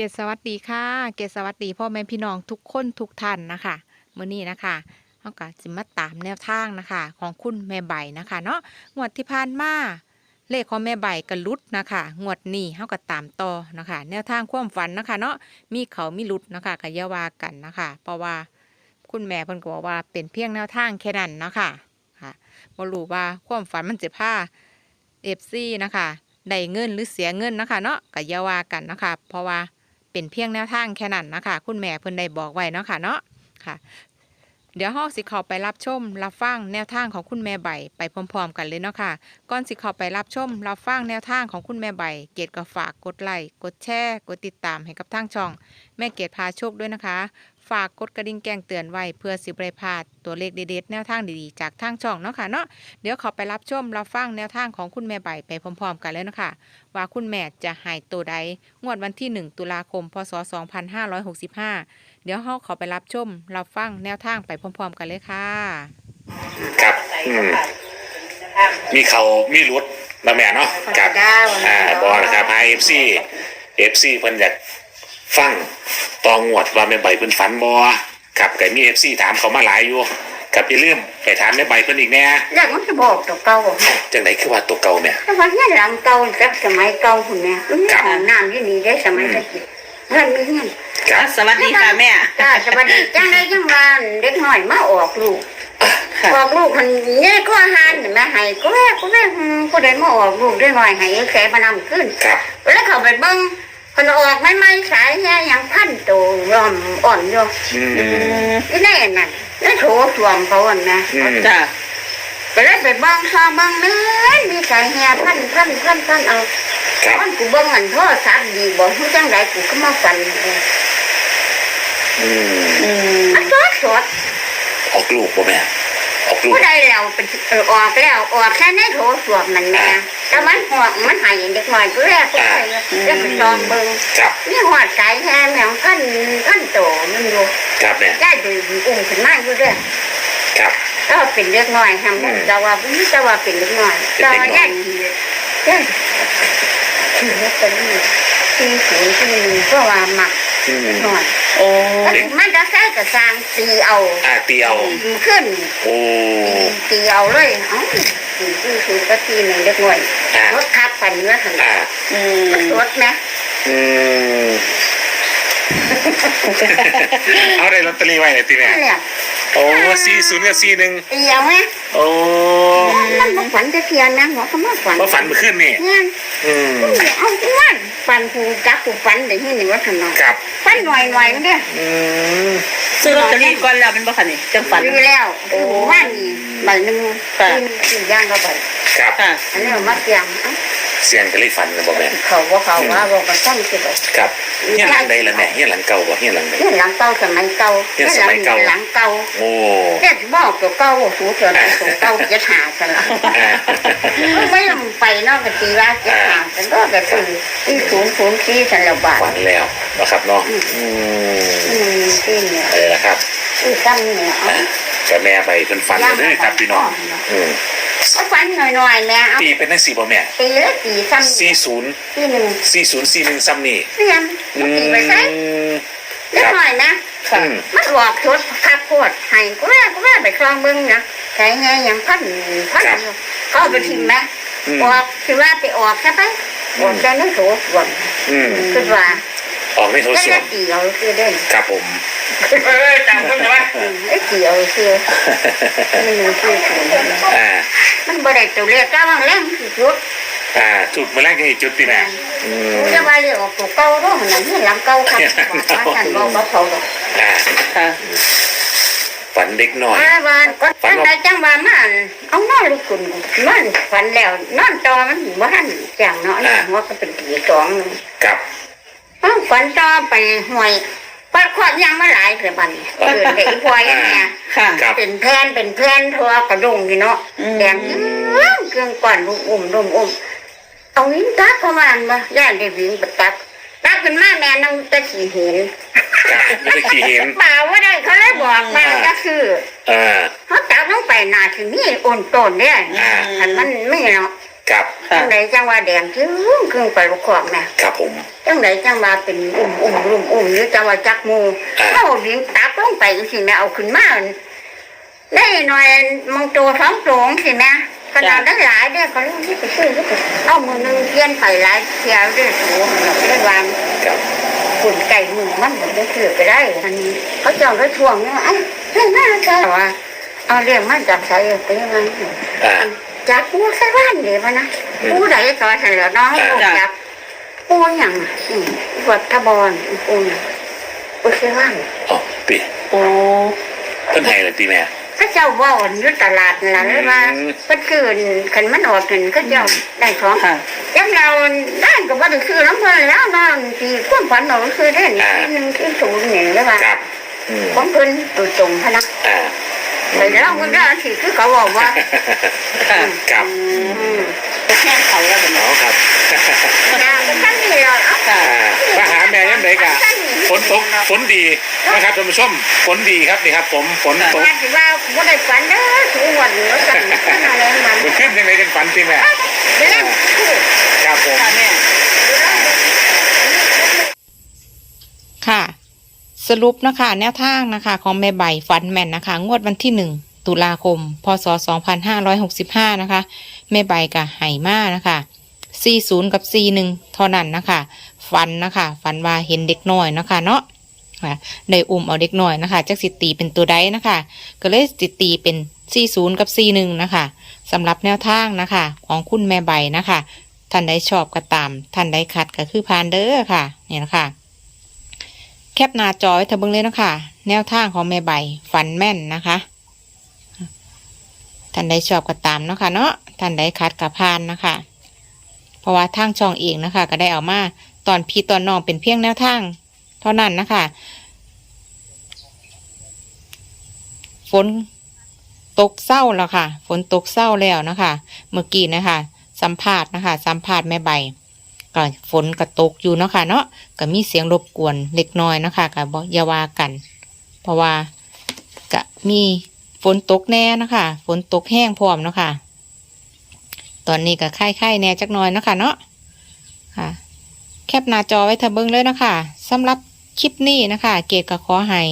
กศสวัสดีค่ะ เกศสวัสดีพ่อแม่พี่น้องทุกคนทุกท่านนะคะมื้อนี้นะคะเฮาก็สิมาตามแนวทางนะคะ ของคุณแม่ใบนะคะ เนาะงวดที่ผ่านมาเลขของแม่ใบก็หลุดนะคะงวดนี้เฮาก็ตามต่อนะคะ แนวทางความฝันนะคะ เนาะมีเขามีลุดนะคะก็อย่าวากันนะคะ เพราะว่าคุณแม่เพิ่นก็บอกว่าเป็นเพียงแนวทางแค่นั้นนะคะค่ะบ่รู้ว่าความฝันมันจะพา FC นะคะได้เงินหรือเสียเงินนะคะ เนาะก็อย่าวากันนะคะ เพราะว่า เป็นเพียงแนวทางแค่นั้นนะคะ คุณแม่เพิ่นได้บอกไว้เนาะค่ะเนาะค่ะ เดี๋ยวห้องสิเข้าไปรับชม รับฟังแนวทางของคุณแม่ใบไปพร้อมๆ กันเลยเนาะค่ะก่อนสิเข้าไปรับชม รับฟังแนวทางของคุณแม่ใบ เกดก็ฝากกดไลค์กดแชร์กดติดตามให้กับทางช่อง แม่เกดพาโชคด้วยนะคะ ฝากกดกระดิ่งแจ้งเตือนไว้เพื่อสิบไรพลาดตัวเลขเด็ดๆแนวทางดีๆ จากทางช่องเนาะค่ะเนาะเดี๋ยวเข้าไปรับชมรับฟังแนวทางของคุณแม่ใบไปพร้อมๆ กันเลยเนาะค่ะว่าคุณแม่จะหายตัวใดงวดวันที่ 1 ตุลาคม พศ 2565 เดี๋ยวเราขอไปรับชมรับฟังแนวทางไปพร้อมๆ กันเลยค่ะ ครับอืมมีเขามีรุดนะแม่เนาะกับดาวอ่าบอนะครับไอเอฟซีเอฟซีเพิ่นอยาก ฟังตองวดว่าแม่ใบเพิ่นฝันบอกับก็มีเอฟซีถามเขามาหลายอยู่กับอย่าลืมไปถามแม่ใบเพิ่นอีกแน่เรื่องมันจะบอกตัวเก่าจังไหนคือว่าตัวเก่าแม่แต่ว่าเนี่ยหลังเก่ากับสมัยเก่าคุณแม่มันมีของน้ำที่นี่ได้สมัยตะกี้เงินมีเงินครับสวัสดีค่ะแม่จ้าสวัสดีจ้าได้จังว่าเด็กน้อยมาออกลูกค่ะออกลูกคนนี้ก็อาหารแม่ให้ก็แม่ก็แม่ก็เดินมาออกลูกได้หน่อยให้แขมานำขึ้นครับแล้วเขาไปเบิ้ง คนออกไม่ไม่สายแค่ยังพันตัวรอมอ่อนอยู่อืมนี่แน่นั่นนี่โถสวมเขาอะนะอืมจ้ะก็เลยไปเบ้องซอเบ้องนั้นมีสายแห่พันพันพันพันเอาครับพันกูเบ้องอันโทรศัพท์ดีบอกผู้จังไรกูก็มาฟันเอออืมอืมอันสดสดออกลูกบ่แม่ออกลูกผู้ใดแล้วเป็นเออออกแล้วออกแค่ในโถสวมมันแน่ แต่มันหัวมันหายเด็กหน่อยก็แรกก็ไปแล้วไปลองเบิ้งครับนี่หัวสายแห่แมวพันพันโตมันอยู่ครับแม่ได้ดูอุ้มขึ้นมาอยู่ด้วยครับก็เป็นเล็กน้อยทำแต่ว่าไม่แต่ว่าเป็นเล็กน้อยแต่ว่าแยกแยกคือเล็กตัวนี้ที่สูงที่มีเพราะว่าหมักหน่อยโอ้มันจะใช้กับสร้างตีเอาอ่าเตียวขึ้นโอ้ตีเอาเลยเอ้า ตีคือคือก็ตีหนึ่งเล็กน้อยอ่ารถขับไปเมื่อหันอ่า อืมรถนะอืม เอาได้ลอตเตอรี่ไว้เลยทีแม่นั่นแหละโอ้สี่ศูนย์กับสี่หนึ่งตีเอาไหมโอ้มันมาฝันจะเทียนนะหัวก็มาฝันมาฝันเมื่อคืนนี่เนี่ยอืมเอาอ้วนฝันผูจักผูฝันเดี๋ยวนี้นี่ว่าทำไมกับ ฝันหน่อยหน่อยมันเด้ออืมซื้อลอตเตอรี่ก่อนแล้วเป็นบ่คะนี่จังฝัน ซื้อแล้วโอ้ว่านี่ ใบหนึ่งค่ะซื้อย่างก็ใบครับค่ะ อันนี้มันมาเตียงเอ้าเสียงก็เลยฝันนะบอกแม่เขาว่าเขาว่าบอกกันต้องสิบครับเฮียหลังใดละแม่เฮียหลังเก่าบ่เฮียหลังใดนี่หลังเก่าสมัยเก่าเนี่ยสมัยเก่า หลังเก่าโอ้เด็กบอกตัวเก่าสูงเกินตัวเก่าจะหากันละอ่า ไม่ลงไปนอกจากตีว่าจะหากันก็แบบคือที่สูงสูงที่สันละบาท ฝันแล้วนะครับเนาะอืมอืมที่เนี่ย เออนะครับที่ตั้งเนี่ยเอา อะแต่แม่ไปเป็นฝันเลยเด้อครับพี่น้องอืมเอาฟันหน่อยๆแม่เอาตีเป็นนักสี่บ่แม่ตีแล้วตีซ้ำสี่ศูนย์ที่หนึ่งสี่ศูนย์สี่หนึ่งซ้ำนี่เรียนอืตีไปใช้มเล็กหน่อยนะค่ะอืมมันหลอกชุดคักโคตรให้กูแม่กูแม่ไปคลองมึงนะใช้ไงยังพันพันอยู่เขาเอาไปทิ้งไหมอืมออกคือว่าไปออกใช่ไหมออกจากนั้นโถส่วนอืมคือว่า ออกไม่โทรแล้วศัก็พท์ตีเอาคือได้ครับผมเออจำได้ไหมอืมไอ้ตีเอาคือมันมีคือสูงอ่ามันบ่ได้ตัวเล็กก็ว่าแรงคือชุดอ่าจุดมาแรกที่จุดตีแม่อืมกูจะว่าเรียกออกตัวเก่าด้วยมันนั่นหลังเก่าครับว่าท่านบอกว่าเขาดอกอ่าค่ะฝันเด็กหน่อยอ่าว่าก็จังใดจังว่ามันเอานอนลูกคุณนอนฝันแล้วนอนต่อมันบ่ทันจังเนาะหัวก็เป็นตีสองกับเอ้า ฝันต่อไปห่วยปัดขวดยังมาหลายคือบัดนเกิดได้อีพอยอันเนี่ยค่ะกับ เป็นแผ่นเป็นแผ่นทั่วกระดงนี่เนาะอืม แดงเอื้องเครื่องก่อนลูกอุ่มลุมอุ่มเอาวิ้งตักเข้ามาอันมาย่านได้วิ่งไปตักตักขึ้นมาแม่นั่งตะขี่เห็นกับไม่ได้ขี่เห็นเปล่าว่าได้เขาเลยบอกมาก็คืออ่า เขาตักลงไปหนาถึงนี่อ่อนต้นเนี่ยอ่า อันมันไม่เนาะ ครับค่ะจังไหนจังว่าแดงครึ่งครึ่งไปลูกขอบแม่ครับผม จังไหนจังว่าเป็นอุ่มอุ่มรุ่มอุ่มหรือจังว่าจักหมูอ่าเอาดินตักลงไปสิแม่เอาขึ้นมาได้หน่อยมองตัวท้องโปร่งสิแม่ขนาดได้หลายเด้อเขาเรียกที่ไปซื้อที่ไปเอามือหนึงเทียนไผ่หลายเที่ยวเด้อโอ้โหเราได้วางครับขุนไก่มือมันผมได้ถือไปได้อันนี้เขาเจ้าได้ทวงเนี่ยไอ้เรื่องน่าจะว่าเอาเรื่องมาจากใส่ไปยังไงอ่า จากปูใส่บ้านเดี๋ยวนะอืมปูไหนก็เสร็จแล้วน้องปูจับปูอย่างอืมวัดทบอนปูน่ะปูใส่บ้านอ๋อปีโอ้เพิ่นให้เลยตีแม่ก็เจ้าว่าอ่อนอยู่ตลาดนั่นล่ะเลยว่าอืมเพิ่นคืนขันมันออกขึ้นก็เจ้าได้ของค่ะยังเราได้ก็บ่ได้คือน้ำเพิ่นแล้วนอนที่ความฝันเราคือได้นี่ที่หนึ่งที่ศูนย์นี่เลยว่าครับอืมของเพิ่นตัวตรงพะ นะอ่าไปแล้วมันได้สิคือเขาบอกว่าค่ะครับอืมแค่เขาแล้วเป็นอ๋อครับนางก็ท่านนี่เราเอาค่ะอ่ามาหาแม่ยังไงกะฝนตกฝนดีนะครับท่านผู้ชมฝนดีครับนี่ครับ ผมฝนตกว่าสิว่าบ่ได้ฝันเด้อสูงวันว่าสั่นอะไรมันมันขึ้นยังไงกันฝันตีแม่เล่นคือ ครับผม ค่ะแม่ ค่ะ สรุปนะคะแนวทางนะคะของแม่ใบฟันแมนนะคะ งวดวันที่หนึ่งตุลาคม พศ 2565 นะคะ แม่ใบกับไหมานะคะ40 กับ 41เท่านั้นนะคะฟันนะคะฟันว่าเห็นเด็กน้อยนะคะเนาะค่ะได้อุ้มเอาเด็กน้อยนะคะจักสิตีเป็นตัวใดนะคะ ก็เลยสิตีเป็น 40 กับ 41 นะคะสำหรับแนวทางนะคะ ของคุณแม่ใบนะคะท่านใดชอบก็ตามท่านใดขัดก็คือพานเด้อค่ะเนี่ยนะคะ คปหน้าจอยเธอเบิ่งเลยนะคะแนวทางของแม่ใบฝันแม่นนะคะท่านใดชอบก็ตามเนาะค่ะเนาะท่านใดคัดกับพานนะคะ เพราะว่าทางช่องเองนะคะ ก็ได้เอามาตอนพี่ตอนน้องเป็นเพียงแนวทาง เท่านั้นนะคะฝนตกเศร้าแล้วค่ะ ฝนตกเศร้าแล้วนะคะ เมื่อกี้นะคะ สัมภาษณ์นะคะ สัมภาษณ์แม่ใบ ก็ฝนก็ตกอยู่เนาะค่ะเนาะก็มีเสียงรบกวนเล็กน้อยเนาะคะก็บอกอย่าว่ากัน เพราะว่าก็มีฝนตกแน่เนาะคะฝนตกแห้งพร้อมเนาะค่ะตอนนี้ก็ไข่ไข่แน่จักน่อยเนาะค่ะเนาะค่ะ แคปหน้าจอไว้เถอะเบิ้งเลยเนาะคะสำหรับคลิปนี้นะคะ เกดก็ขอให้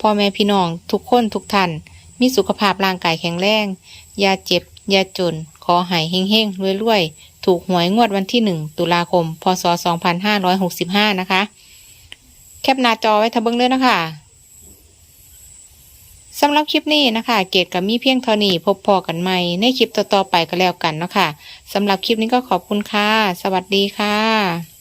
พ่อแม่พี่น้องทุกคนทุกท่านมีสุขภาพร่างกายแข็งแรง อย่าเจ็บ อย่าจน ขอให้เฮงๆรวยๆ ถูกหวยงวดวันที่ 1 ตุลาคม พศ 2565 นะคะ แคปหน้าจอไว้ทะเบิงเลยนะคะสำหรับคลิปนี้นะคะ เกดกับมีเพียงเท่านี้พบพอกันใหม่ในคลิปต่อๆไปก็แล้วกันเนาะคะสำหรับคลิปนี้ก็ขอบคุณค่ะ สวัสดีค่ะ